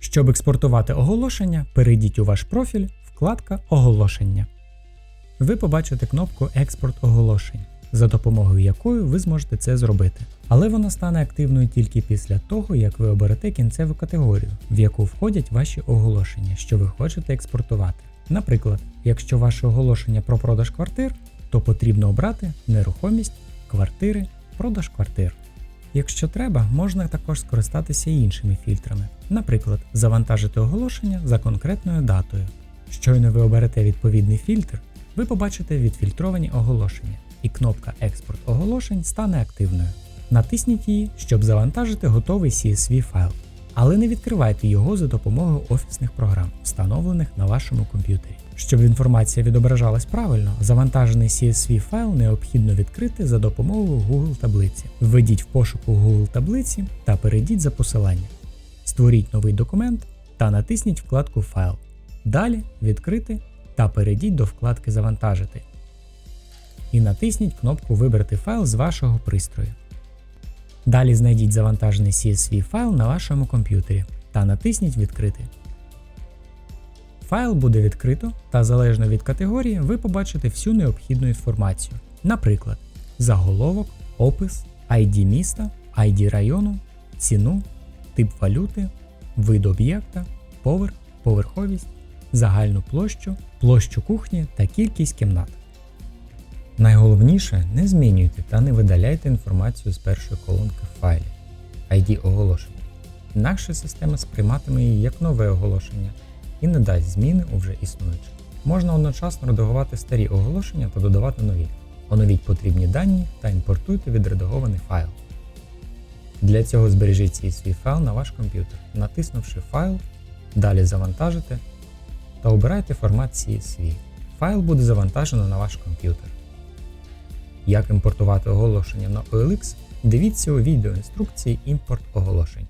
Щоб експортувати оголошення, перейдіть у ваш профіль, вкладка Оголошення. Ви побачите кнопку Експорт оголошень, за допомогою якої ви зможете це зробити. Але вона стане активною тільки після того, як ви оберете кінцеву категорію, в яку входять ваші оголошення, що ви хочете експортувати. Наприклад, якщо ваше оголошення про продаж квартир, то потрібно обрати нерухомість, квартири, продаж квартир. Якщо треба, можна також скористатися іншими фільтрами. Наприклад, завантажити оголошення за конкретною датою. Щойно ви оберете відповідний фільтр, ви побачите відфільтровані оголошення, і кнопка Експорт оголошень стане активною. Натисніть її, щоб завантажити готовий CSV файл, але не відкривайте його за допомогою офісних програм, встановлених на вашому комп'ютері. Щоб інформація відображалась правильно, завантажений CSV файл необхідно відкрити за допомогою Google таблиці. Введіть в пошуку Google таблиці та перейдіть за посиланням. Створіть новий документ та натисніть вкладку Файл. Далі відкрити та перейдіть до вкладки Завантажити. І натисніть кнопку Вибрати файл з вашого пристрою. Далі знайдіть завантажений CSV файл на вашому комп'ютері та натисніть Відкрити. Файл буде відкрито, та залежно від категорії ви побачите всю необхідну інформацію. Наприклад, заголовок, опис, ID міста, ID району, ціну, тип валюти, вид об'єкта, поверх, поверховість, загальну площу, площу кухні та кількість кімнат. Найголовніше не змінюйте та не видаляйте інформацію з першої колонки в файлі ID оголошення. Інакше система сприйматиме її як нове оголошення і не дасть зміни у вже існуюче. Можна одночасно редагувати старі оголошення та додавати нові. Оновіть потрібні дані та імпортуйте відредагований файл. Для цього збережіть CSV файл на ваш комп'ютер, натиснувши файл, далі завантажите та обирайте формат CSV. Файл буде завантажено на ваш комп'ютер. Як імпортувати оголошення на OLX, дивіться у відеоінструкції імпорт оголошень.